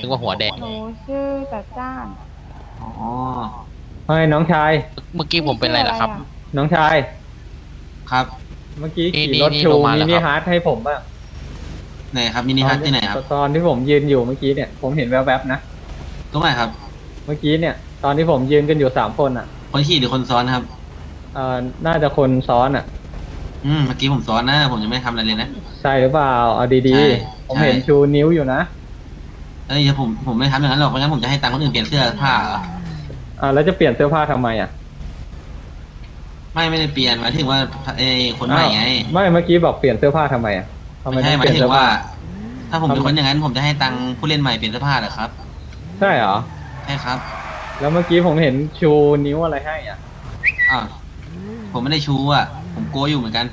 นึกว่าหัวแดง หนูชื่อจัดจ้านอ๋อเฮ้ยน้องชาย เมื่อกี้ผมเป็นอะไรล่ะครับ น้องชาย ครับเมื่อกี้นี่ขี่รถนี่ชูลงมามิแล้วนิครับ ฮาร์ดให้ผมบ้างไหนครับมินิฮัทที่ไหนครับตอนที่ผมยืนอยู่เมื่อกี้เนี่ย ผมเห็นแวบๆนะ ตรงไหนครับ เมื่อกี้เนี่ย ตอนที่ผมยืนกันอยู่สามคนอะคนขี่หรือคนซ้อนครับ เอ่อน่าจะคนซ้อนอะ อืมเมื่อกี้ผมซ้อนนะ ผมยังไม่ได้ทำอะไรเลยนะ ใช่หรือเปล่าเอาดีใช่ๆ ผมใช่เห็นชูนิ้วอยู่นะ เอ้ยผมผมไม่ทำอย่างนั้นหรอกไม่งั้นผมจะให้ตังค์คนอื่นเปลี่ยนเสื้อผ้าเหรออ่าแล้วจะเปลี่ยนเสื้อผ้าทำไมอะไม่ไม่ได้เปลี่ยนหมายถึงว่าเอ้ยคนใหม่ไงอ้าวไม่เมื่อกี้บอกเปลี่ยนเสื้อผ้าทำไมอะทำไมไม่ต้ใช่องหเปมายลี่ยนถึเสื้งอว่า ผ้า ถ้าผมเป็นคนอย่างนั้นผมจะให้ตังค์ผู้เล่นใหม่เปลี่ยนเสื้อผ้าเหรอครับใช่เหรอ ใช่ครับแล้วเมื่อกี้ผมเห็นชูนิ้วอะไรให้อะอ่าวผมไม่ได้ชูอะผมโกลัวอยู่เหมือนกัน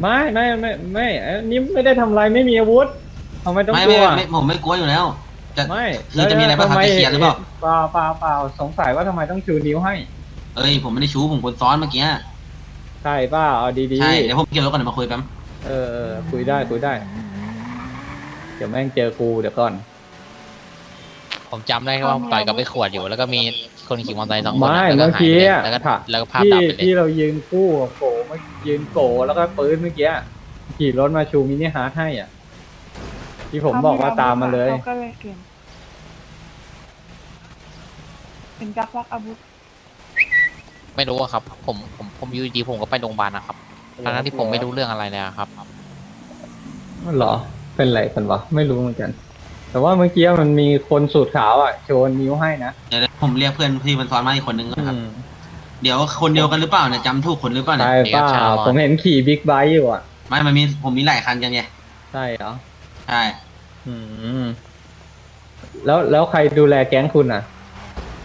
ไม่ไม่ไม่ไม่เอ้ยนี่ไม่ได้ทำอะไรไม่มีอาวุธทำไมต้องไม่กไม่ลัวไม่ผมไม่กลัวอยู่แล้ว จะไม่คือจะมีอะไรบ้างครับทำจะเคลียร์หรือเปล่าเปล่าเปล่าเปล่าสงสัยว่าทำไมต้องชูนิ้วให้ เอ้ยผมไม่ได้ชูผมคนซ้อนเมื่อกี้ใช่เปล่าเอาดีใช่เดี๋ยวผมเกี่ยวรถก่อนเดี๋ยวมาคุยแป๊บๆเออเออคุยได้คุยได้ เดี๋ยวแม่งเจอกูเดี๋ยวก่อน ผมจำได้แค่ว่าต่อยกับไอ้ขวดอยู่ แล้วก็มีคนขี่มอเตอร์ไซค์สองคนไม่อะแล้วเมื่อกี้อะแล้วก็ค่ะแล้วก็ภาพที่ดับไปเลยที่เรายืนคู่กับโกเมื่อยืนโกแล้วก็ปืนเมื่อกี้ขี่รถมาชูมินิฮาร์ทให้อะ ที่ผมบอกว่าตามมาเลย เขาก็เลยเก่ง เป็นจักวักอาวุธไม่รู้อะครับ ผมผมผมอยูดีๆผมก็ไปโรงพยาบาลนะครับทั้งๆที่ผมไม่รู้เรื่องอะไรเลยอะครับ เหรอ เป็นไรกันวะ ไม่รู้เหมือนกัน แต่ว่าเมื่อกี้มันมีคนสูตรขาวอะ โชว์นิ้วให้นะเดี๋ยวผมเรียกเพื่อนที่มันซ้อนมาอีกคนนึงก่อนครับอืมเดี๋ยวคนเดียวกันหรือเปล่าเนี่ยจำถูกคนหรือเปล่าเนี่ย ใช่เปล่าเดี๋ยวผมเห็นขี่บิ๊กไบค์อยู่อะ ไม่ มันมี ผมมีหลายคันกันไง ใช่เหรอ ใช่ อืม แล้วแล้วใครดูแลแก๊งคุณอะ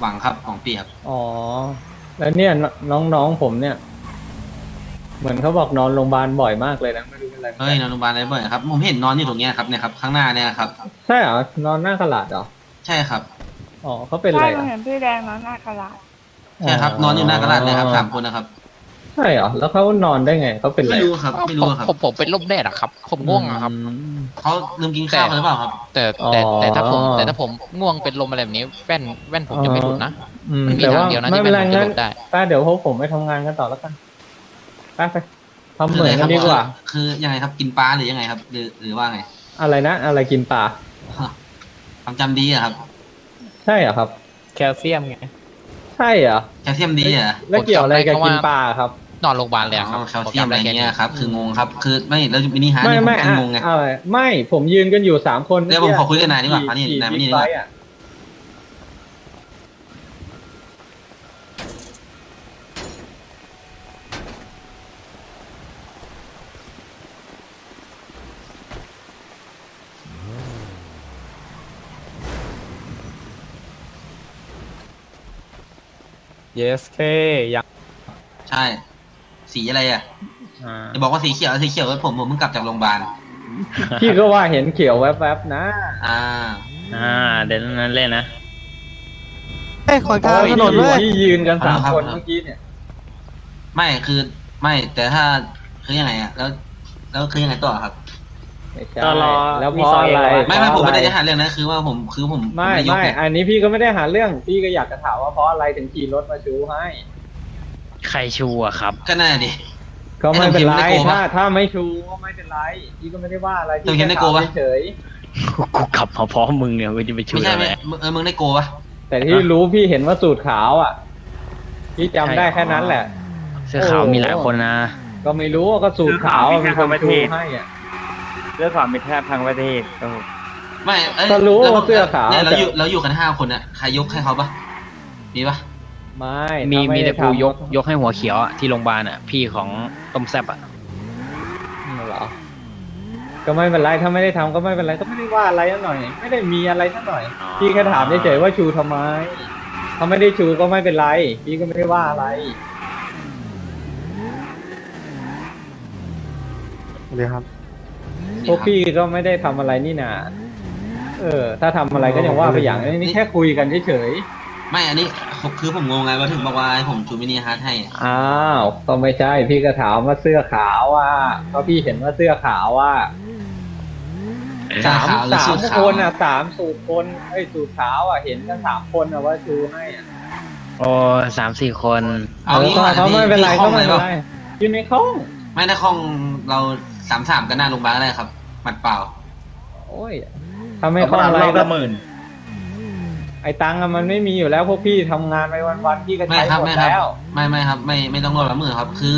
หวังครับของปีครับ อ๋อ แล้วเนี่ยนน้องๆผมเนี่ย เหมือนเขาบอกนอนโรงพยาบาลบ่อยมากเลยนะไม่รู้เป็นไรเฮ้ยนอนโรงพยาบาลอะไรบ่อยครับ ผมเห็นนอนอยู่ตรงเนี้ยครับเนี่ยครับข้างหน้าเนี่ยครับ ใช่เหรอนอนหน้ากระดาษเหรอใช่ครับ อ๋อเขาเป็นอะไรใช่หนูอะเห็นพี่แดงนอนหน้ากระดาษใช่ครับ นอนอยู่หน้ากระดาษเลยครับสามคนนะครับ ใช่เหรอ แล้วเขานอนได้ไง เขาเป็นอะไรไม่รู้ครับ ไม่รู้ครับ ผมผมเป็นลมแดดอะครับ ผมง่วงอะครับ อืม เขาลืมกินข้าวกันหรือเปล่าครับ แต่แต่อ๋อ แต่ถ้าผมแต่ถ้าผมง่วงเป็นลมอะไรแบบนี้แว่นแว่นผมจะไม่หลุดนะ อืมมันมีแต่ทาว่างเดียวนะไม่ที่เป็แว่นนไรผมจะงั้หนลุดได้ป้าเดี๋ยวพวกผมไปทำงานกันต่อแล้วกันไปไปทำเหมือนกันดีกว่า คือยังไงครับกินปลาหรือยังไงครับ หรือหรือว่าไงอะไรนะ อะไรกินปลาความจำดีอะครับใช่เหรอครับ แคลเซียมไง ใช่เหรอแคลเซียมดีอะแล้วเกี่ยวอะไรกับผมจำได้แค่ว่ากินปลาครับ นอนโรงพยาบาลเลยอะครับอ๋อแคลเซียมผจำอะไรด้แค่เงี้นี้ยครับ คืองงครับ คือไม่แล้วมินิฮาร์ดไม่นี่ผมไม่ก็อะงงไงอะไรไม่ผมยืนกันอยู่สามคนเดี๋ยวผมขอคุยกับนายดีกว่าอันนี้ขี่นายมานี่ขี่ดีกว่าบิ๊ไบค์อะเยสเคยังใช่ สีอะไรอะอ่าจะบอกว่าสีเขียวสีเขียวผมผมเพิ่งกลับจากโรงพยาบาลพี่ก็ว่าเห็นเขียวแวบๆนะ อ่า อ่าเดี๋ยวนั้นเล่นนะ เอ้ยขอนกลางถนนเลย ที่ยืนกันสามครับคนครับเมื่อกี้เนี่ย ไม่คือไม่แต่ถ้าคือยังไงอะแล้วแล้วคือยังไงต่อครับ ไม่ใช่ก็รอแล้วเพมีราะซอยอะไรเอก ไม่ไม่ผมไม่ได้เพจะราะหาเรื่องนะคือว่าผมคือผมไม่ผยกไม่เนี่ยอันนี้พี่ก็ไม่ได้หาเรื่อง พี่ก็อยากจะถามว่าเพราะอะไรถึงขี่รถมาชูให้ ใครชูอะครับ ก็น่าดิ ก็ไม่เป็นไร ไอ้หนุ่มเข็มได้โกปะถ้าถ้าไม่ชูก็ไม่เป็นไรพี่ก็ไม่ได้ว่าอะไรหนุ่มเข็มได้โกปะ เฉยกูกลับมาพร้อมมึงเนี่ยมึงจะไปชูไม่ใช่อะไรไม่มึงเออมึงได้โกปะๆแต่ที่รู้พี่เห็นว่าสูตรขาวอะพี่จำได้แค่นั้นแหละ เสื้อขาวมีหลายคนนะ ก็ไม่รู้ว่าก็สูตรขาวอะมีคนชูให้อะ เรื่องความเป็นแทบทางประเทศโอ้โหไม่เอ้ยก็รู้แล้วว่าเสื้อขาวเนี่ยเราแต่ อยู่เราอยู่กันห้าคนอะใครยกให้เขาปะมีปะ ไม่มีถ้าไมีแต่ได้กูทำยกยกให้หัวเขียวอะที่โรงพยาบาลอะพี่ของต้มแซบอะเหรอ ก็ไม่เป็นไรถ้าไม่ได้ทำก็ไม่เป็นไรก็ไม่ได้ว่าอะไรสักหน่อย ไม่ได้มีอะไรสักหน่อย พี่แค่ถามเฉยๆว่าชูทำไมถ้าไม่ได้ชูก็ไม่เป็นไร พี่ก็ไม่ได้ว่าอะไรพวกพี่ก็ไม่ได้ทำอะไรนี่นาเออ ถ้าทำอะไรก็ยังว่าไปอย่างนี้นี่แค่คุยกันเฉยไม่ อันนี้ คือผมงงไงว่าถึงบอกว่าให้ผมชูมินิฮาร์ดให้อะๆอ้าวก็ไม่ใช่พี่ก็ถามว่าเสื้อขาวว่าเพราะพี่เห็นว่าเสื้อขาวว่าไอสาสามขาวหรือสาสูมตรคขาวนอะสามสูตรคนไอ้ยสูตรขาวอะเห็นกันสามคนอะว่าชูให้อะโอ้สามสี่คน เอางี้เอก่ออนเขาพี่ไม่เป็นไรพี่คล่เขาองไม่เลยเป็นปะไรอยู่ในห้องไม่ได้คล่องเราสามสามกันหน้าโรงพยาบาลก็ได้ครับหมัดเปล่า โอ้ยทำให้คล่องอะไรก็ ไอ้ตังค์อะมันไม่มีอยู่แล้วพวกพี่ทำงานไปวันๆพี่ก็ไม่ใช้ครับหมดไม่ครับ แล้ว ไม่ไม่ครับ ไม่ไม่ต้องรอละมือครับ คือ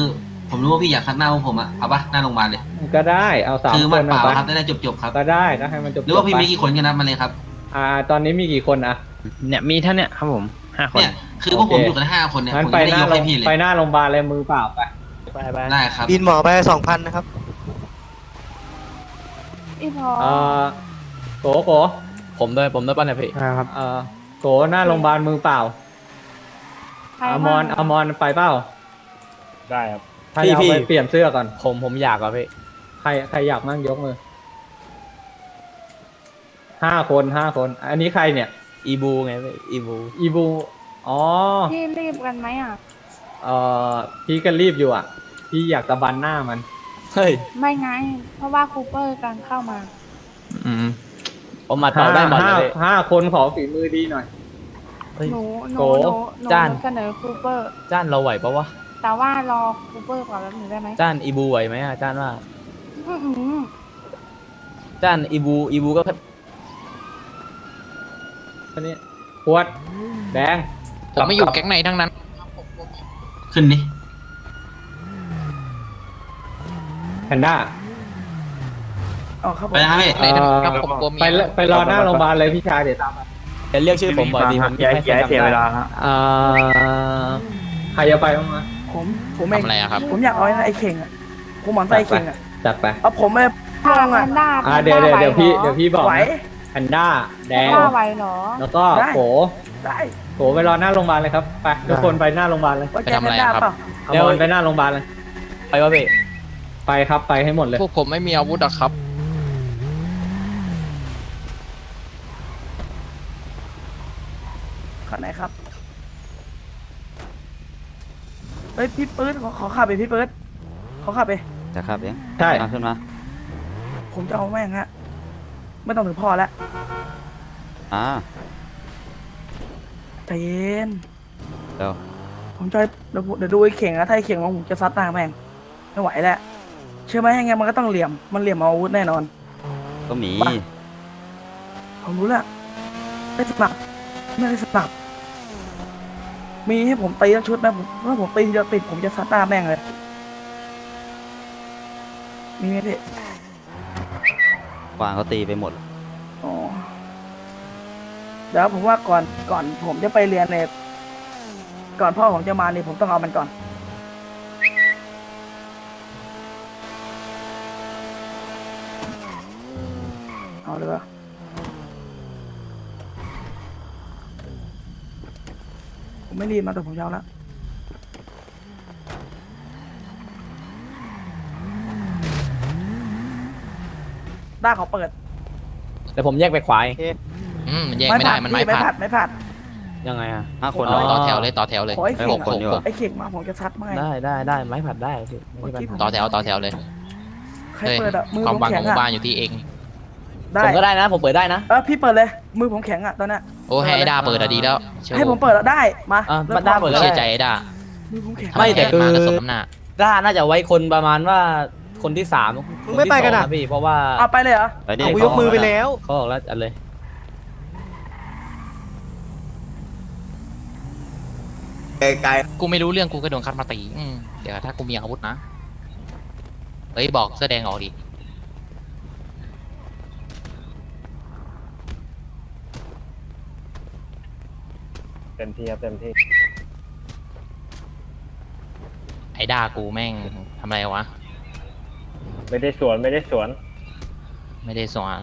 ผมรู้ว่าพี่อยากคัดหน้าพวกผมอะเอาปะหน้าโรงพยาบาลเลย ก็ได้เอาสามคือหคมัดนเปล่าไปครับได้ได้จบจบๆครับ ก็ได้ก็ให้มันจบหรือว่าพี่ไปมีกี่คนกันนับมาเลยครับ อ่า ตอนนี้มีกี่คนอะเนี่ยมีท่านเนี่ยครับผมห้าคน เนี่ย คือพวกผมโอเคอยู่กันห้าคนเนี่ย งั้นผมไปไม่หได้น้ายกโรให้งพี่เลย ไปหน้าโรงพยาบาลเลยมือเปล่าไป ไปไปได้ครับ บินหมอไปสองพันนะครับ พี่พอเอ่อโกโก ผมด้วยผมด้วยป่ะเนี่ยพี่ครับเอ่อโกหน้าโรงพยาบาลมือเปล่าใครอามอนบ้างอามอนไปเปล่าได้ครับใครพี่เอาพี่ไปเปลี่ยนเสื้อก่อนผมผมอยากอะพี่ใครใครอยากมั่งยกมือห้าคนห้าคน อันนี้ใครเนี่ย อีบูไงพี่อีบู อีบู อ๋อ พี่รีบกันไหมอะ เอ่อ พี่ก็รีบอยู่อะ พี่อยากตะบันหน้ามัน เฮ้ย ไม่ไง เพราะว่าคูเปอร์กันเข้ามา อืม ผมมาต่อได้หมดเลห้ายพี่ห้าคนขอฝีมือดีหน่อยเฮ้ยหนูหนูโกหนูหนูจ้าน เสนอคูเปอร์ จ้านเราไหวปะวะ แต่ว่ารอคูเปอร์ก่อนแล้วหนึ่งได้ไหมจ้านอีบูไหวไหมอะจ้านว่า อื้อหือจ้านอีบูอีบูก็อันนี้ขวด แดง ผมไม่อยู่แก๊งไหนทั้งนั้น ขึ้นดิแพนด้า อ๋อครับผไปมนะครับพี่ไหนนะครับผมกลัวเมีย ไปเลยไปรอหน้าโรงพยาบาลเลยพี่ชายเดี๋ยวตามมาจะเรียกชื่อผมบ่อยดีผมอย่าอย่าให้เสียเวลาฮะอ่าใครจะไปบ้างมาผมผมเองทำอะไรอะครับ ผมอยากเอาไอ้เข่งอะผมหมอนไส้เข่งอะจัดไปเอาผมไปถ้าลองแพอะนด้าอ่าแพนเดี๋ยวด้าเดี๋ยวไหวเดี๋ยวพี่เหรอเดี๋ยวพี่บอกไหว นะแพนด้าแดแพนงด้าไหวเหรอ แล้วก็ได้โขได้โขไปรอหน้าโรงพยาบาลเลยครับไปทุกคนไปหน้าโรงพยาบาลเลยว่าไปแกทำแพอะไรนด้าครับ เปล่าเอาบอลไปหน้าโรงพยาบาลเลย ไปวะพี่ไปครับไปให้หมดเลย พวกผมไม่มีอาวุธอะครับ ขอไหนครับเฮ้ยพี่ปื๊ดขอขอขับไปพี่ปื๊ดขอขับไป จะครับเองใช่มาขึ้นมาผมจะเอาแม่งฮะไม่ต้องถึงพ่อแล้วอ่าใจเย็นเดี๋ยวผมจะเดี๋ยวผมเดี๋ยวดูไอ้เข่งนะถ้าไอ้เข่งมาผมจะซัดหน้าแม่งไม่ไหวแล้วเชื่อไหมยังไงมันก็ต้องเหลี่ยมมันเหลี่ยมเอาอาวุธแน่นอน ก็มีไปผมรู้แล้วได้สนับไม่ได้สนับ มีให้ผมตีทั้งชุดนะผมถ้าผมตีทีเดียวติดผมจะซัดหน้าแม่งเลย มีไหมพี่กวางเขาตีไปหมด อ๋อเดี๋ยวผมว่าก่อนก่อนผมจะไปเรียนเนี่ยก่อนพ่อผมจะมาเนี่ยผมต้องเอามันก่อน เอาเลยวะ ผมไม่รีบนะแต่ผมยาวแล้วด้าเขาเปิดเดี๋ยวผมแยกไปขวาเองอืมมันแยกไม่ได้ มันไม้ไม่ผัผัดดไม่ผัด ยังไงอะห้าคนต่อเลยต่อแถวเลยต่อแถวเลยขอไอ้ให้เข่หงกคนอยู่ไอ้เข่งมาผมจะซัดไม่ได้ได้ได้ไม้ผัดได้พี่ไม่ใช่ปัญหา ต่อแถวต่อแถวเลยใครเฮ้ยเปิดอะมือความผมหวังขแข็องงหมู่อะบ้านอยู่ที่เอง ได้ผมก็ได้นะ ผมเปิดได้นะเออพี่เปิดเลย มือผมแข็งอะตอนเนี้ยโอ้ให้ไอ้ด้าเปิดอะดีแล้วเชื่อให้ผมเปิดแล้วได้มาอะริ่ด้าเปิดพร้อแล้เชื่วอใจไอ้ด้ามือผมแข็งไม่แต่คือ มาก็สมน้ำหน้าด้าน่าจะไว้คนประมาณว่าคนที่สามมึงไม่ไปกันอะ คที่สงพี่เพราะว่าเอาไปเลยเหรอไปดิเอากูเขายกมือไปแล้ว เขาบอกแล้วอันเลยกูไม่รู้เรื่องกูก็โดนคัดมาตีอืมเดี๋ยวถ้ากูมีอาวุธนะเฮ้ยบอกเสื้อแดงออกดิ เต็มที่ครับเต็มที่ไอ้ด้ากูแม่งทำอะไรวะ ไม่ได้สวนไม่ได้สวน ไม่ได้สวน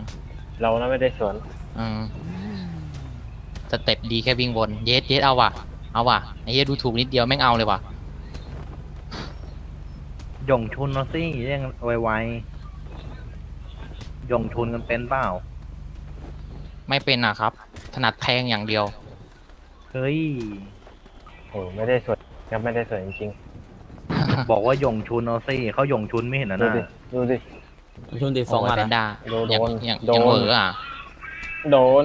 เรานะไม่ได้สวนอืมสเต็ปดีแค่วิ่งวนเยสเยสเอาว่ะ เอาว่ะไอ้เหี้ยดูถูกนิดเดียวแม่งเอาเลยว่ะ หย่งชุนเอาสิเร่งไวๆหย่งชุนกันเป็นเปล่า ไม่เป็นอะครับ ถนัดแทงอย่างเดียว เฮ้ย โอ้ไม่ได้สวนยังไม่ได้สวนจริงบอกว่าหย่งชุนเอาสิเขาหย่งชุนไม่เห็นเหรอๆดูนะดิดูดิชนตีสองโอ้มาแพนด้าโดนยังโดน ยังโดยังนเหวออะ โดน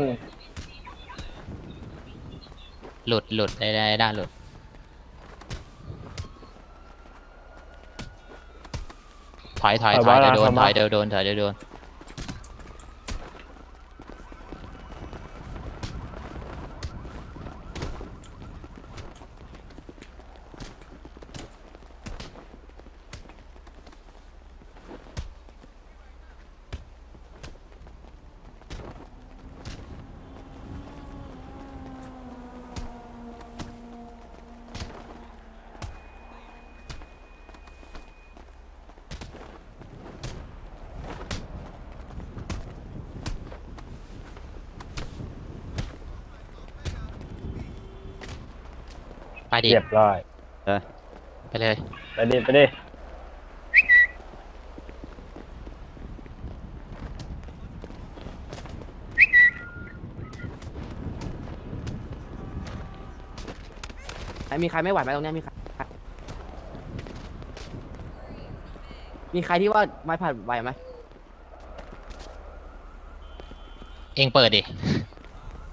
หลุดหลุดได้ได้ได้หลุด ถอยถอยถอยเดี๋ยวโดนถอยเดี๋ยวโดนถอยเดี๋ยวโดน ดิ เรียบร้อย ไปเลย ไปดิ ไปดิมีใครไม่ไหวไหมตรงเนี้ยมีใครมีใครที่ว่าไม้ผัดไหวไหมเองเปิดดิ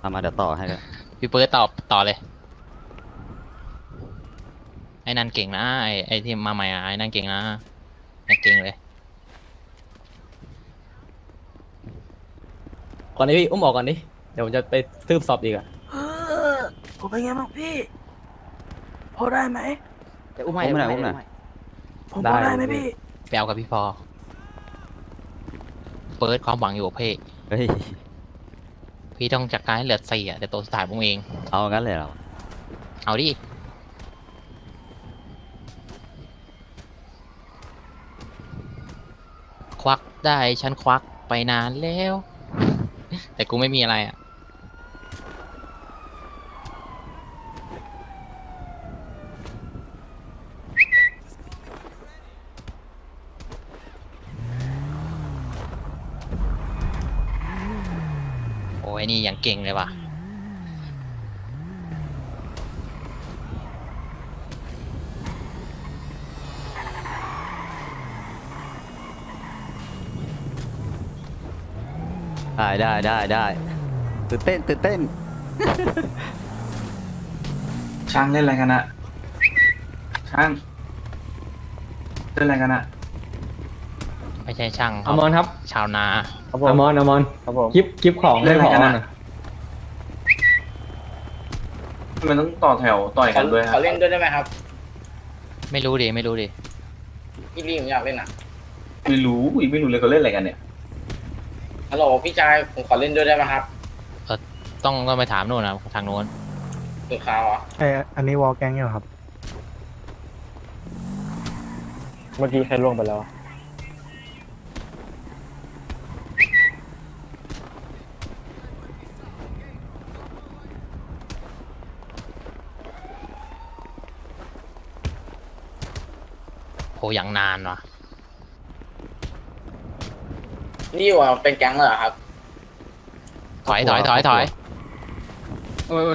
ทำมาเดี๋ยวต่อให้ก็พี่เปิดตอบต่อเลย ไอ้นั่นเก่งนะไอ้ไอ้ที่มาใหม่อะไอ้นั่นเก่งนะไอ้เก่งเลยก่อนนี้พี่อุ้มออกก่อนดิเดี๋ยวผมจะไปทืบสอบอีกอะเออผมเป็นไงบ้างพี่ พอได้ไหม เดี๋ยวอุ้มให้อุ้มเดี๋ยวหน่อุ้อยมอุ้มให้หน่อยเดี๋ยวอุ้มให้ผมพอได้ไหมพี่ ไปเอากับพี่พอเปิดความหวังอยู่กับพี่เฮ้ย พี่ต้องจัดการให้เหลือสี่อะเดี๋ยวตัวสุดท้ายผมเอง เอางั้นเลยเหรอ เอาดิ ควัก ได้ฉันควักไปนานแล้ว แต่กูไม่มีอะไรอะ โอ้ยนี่อย่างเก่งเลยว่ะ ได้ได้ได้ได้ตื่นเต้นตื่นเต้น ช่างเล่นอะไรกันอะช่างเล่นอะไรกันอะไม่ใช่ช่างคอรับมรครับชาวนาครับผอมมรอมรครับผมคลิปคลิปของเล่นอะไรขอกันหอะน่อยทำไมต้องต่อแถวต่อยกันด้วยฮะขอเล่นด้วยได้ไหมครับไม่รู้ดิไม่รู้ดิพี่ลีผมอยากเล่นอะไม่รู้อีกไม่รู้เลยเขาเล่นอะไรกันเนี่ย ฮัลโหลพี่ชายผมขอเล่นด้วยได้ไหมครับต้องต้องไปถามโน่นนะทางโน้นคือข่าวอะไออันนี้วอลแกงอยู่ครับเมื่อกี้ใครล่วงไปแล้ว โหอย่างนานว่ะ นี่ว่าเป็นแก๊งเลยเหรอครับ ถอยถอยถอยถอย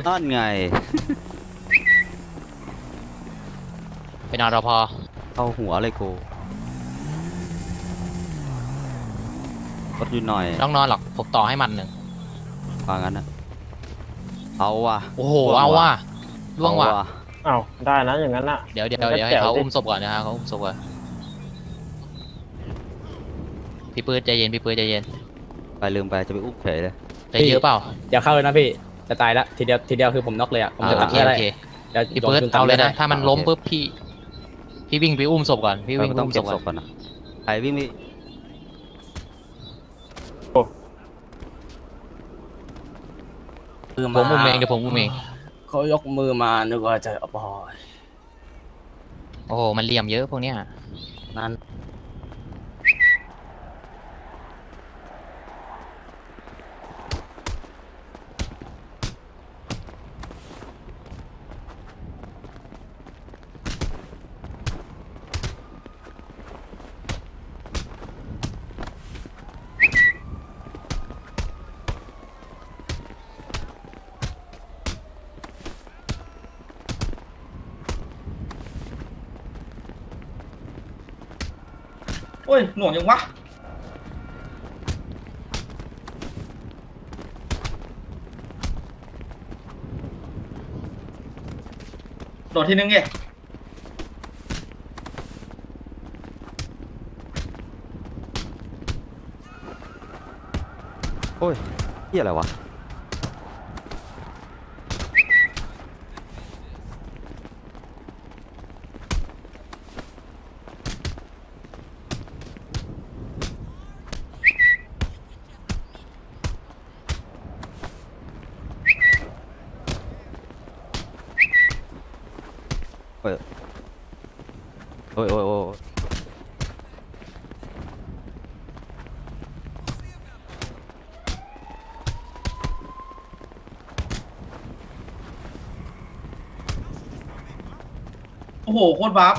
นั่นไง ไปนอนรอพอเข้าหัวเลยกูรถอยู่หน่อยต้องนอนหรอกผมต่อให้มันหนึ่งว่างั้นนะเอาว่ะโอ้โหเอาว่ะล่วงว่ะเอาอ้าวได้นะอย่างนั้นอะเดี๋ยวเดี๋ยวมันก็เดี๋ยวให้แจ๋วเขาดิอุ้มศพก่อนนะครับเขาอุ้มศพก่อน พี่ปื้ดใจเย็นพี่ปื้ดใจเย็นไปลืมไปจะไปอุ้มเฉยเลยใจเยอะเปล่าอย่าเข้าเลยนะพี่จะตายละทีเดียวทีเดียวคือผมน็อกเลยอะผมจะโอตัดเคให้โอได้เคเดี๋ยวพี่ปื้ดโนเอาเลยนะตัดถ้ามันล้มปุ๊บพี่พี่วิ่งไปอุ้มศพก่อนพี่วิ่งไปต้องอุ้มศเก็บพก่ศอนพก่อนนะใครวิ่งไม่มือผมอุ้มเองเดี๋ยวผมอุ้มเองเขายกมือมานึกว่าจะเอาบอยโอ้โหมันเหลี่ยมเยอะพวกเนี้ยนั้น โอ้ย หน่วงยังวะ โดดทีนึงไงโอ้ยเฮียอะไรวะ อ้ยโอ้ยโอ้ยโอ้โหโคตรบัฟ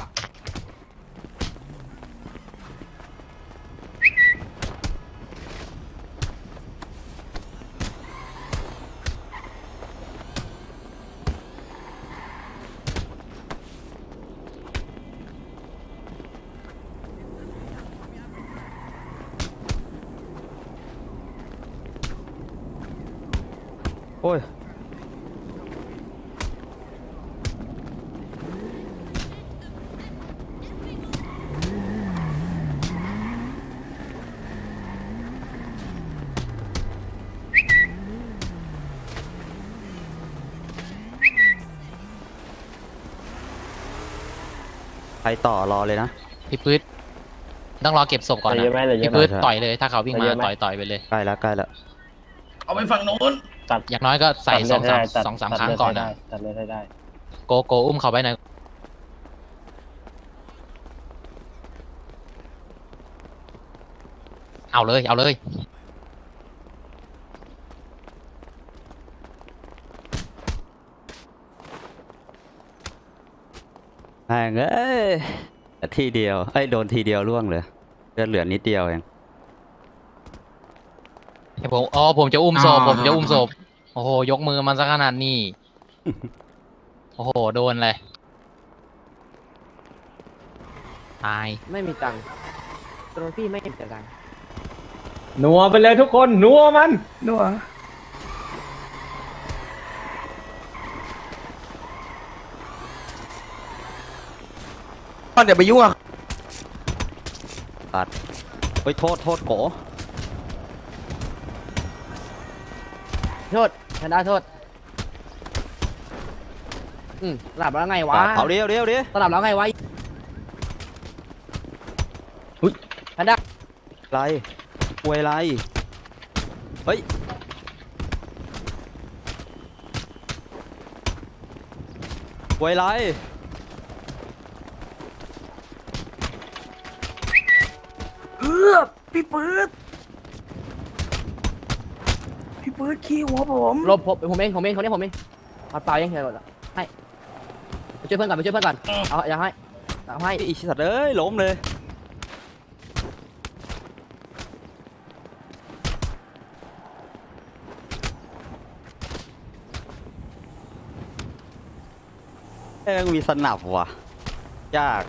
ต่อรอเลยนะ พี่ปื๊ดต้องรอเก็บศพก่อนเหลือเยอะไหมนะเหลือเยพี่อะไหม ปื๊ดใช่ ต่อยเลยถ้าเขาวิ่งเหลืมาอเยอะไหม ต่อยต่อยไปเลย ใกล้แล้วใกล้แล้วเอาไปฝั่งนู้นตัดอย่างน้อยก็ใส่ตัดสเลือดงให้สามได้ตัดสองสามตัดครั้งเลืดก่อนให้นะได้ตัดเลือดให้ได้ โกโกอุ้มเขาไปหน่อยเอาเลยเอาเลย แม่งเอ้ยแต่ทีเดียวเอ้ยโดนทีเดียวล่วงเลยเลือดเหลือนิดเดียวเองให้ผมอ๋อผมจะอุ้มศพอ่าผมจะอุ้มศพโอ้โหยกมือมันซะขนาดนี้โอ้โหโดนเลยตายไม่มีตังค์โดนพี่ไม่เก็บตังค์นัวไปเลยทุกคน นัวมัน นัว เดี๋ยวไปยุ่งอะตัดเฮ้ยโทษโทษโกโทษชนะโทษ อืมหลับแล้วไงวะเอาเดียวเดียวเดียวสลับแล้วไงวะแพนด้าไรป่วยไรเฮ้ยป่วยไร พี่ปื๊ดพี่ปื๊ดขี้หัวผมลบผมผมเองผมเองคนนี้ผมเองเอาเปล่ายังเฉยหมดละให้ไปช่วยเพื่อนก่อนไปช่วยเพื่อนก่อนเอาอย่าให้เอาให้ไอีสัตว์เอ้ยล้มเลยเอ้ยมีสนับว่ะยาก